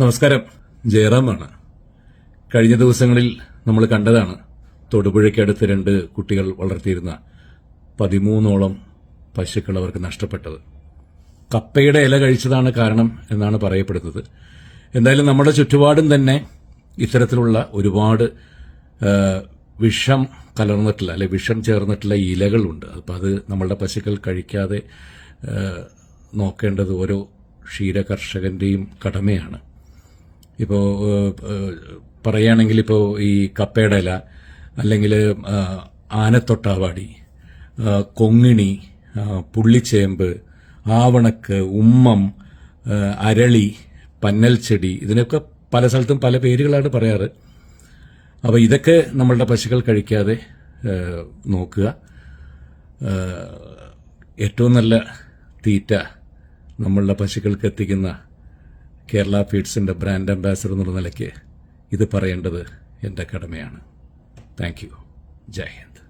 നമസ്കാരം. ജയറാമാണ്. കഴിഞ്ഞ ദിവസങ്ങളിൽ നമ്മൾ കണ്ടതാണ് തൊടുപുഴയ്ക്കടുത്ത് രണ്ട് കുട്ടികൾ വളർത്തിയിരുന്ന പതിമൂന്നോളം പശുക്കൾ അവർക്ക് നഷ്ടപ്പെട്ടത്. കപ്പയുടെ ഇല കഴിച്ചതാണ് കാരണം എന്നാണ് പറയപ്പെടുന്നത്. എന്തായാലും നമ്മുടെ ചുറ്റുപാടും തന്നെ ഇത്തരത്തിലുള്ള ഒരുപാട് വിഷം കലർന്നിട്ടുള്ള അല്ലെ വിഷം ചേർന്നിട്ടുള്ള ഇലകളുണ്ട്. അപ്പം അത് നമ്മളുടെ പശുക്കൾ കഴിക്കാതെ നോക്കേണ്ടത് ഓരോ ക്ഷീര കർഷകന്റെയും കടമയാണ്. ഇപ്പോൾ പറയുകയാണെങ്കിൽ ഇപ്പോൾ ഈ കപ്പയുടെ ഇല അല്ലെങ്കിൽ ആനത്തൊട്ടാവാടി കൊങ്ങിണി പുള്ളിച്ചേമ്പ് ആവണക്ക് ഉമ്മം അരളി പന്നൽ ചെടി ഇതിനൊക്കെ പല സ്ഥലത്തും പല പേരുകളാണ് പറയാറ്. അപ്പോൾ ഇതൊക്കെ നമ്മളുടെ പശുക്കൾ കഴിക്കാതെ നോക്കുക. ഏറ്റവും നല്ല തീറ്റ നമ്മളുടെ പശുക്കൾക്ക് എത്തിക്കുന്ന കേരള ഫീഡ്സിന്റെ ബ്രാൻഡ് അംബാസഡർ എന്നുള്ള നിലയ്ക്ക് ഇത് പറയേണ്ടത് എന്റെ കടമയാണ്. Thank you. ജയ് ഹിന്ദ്.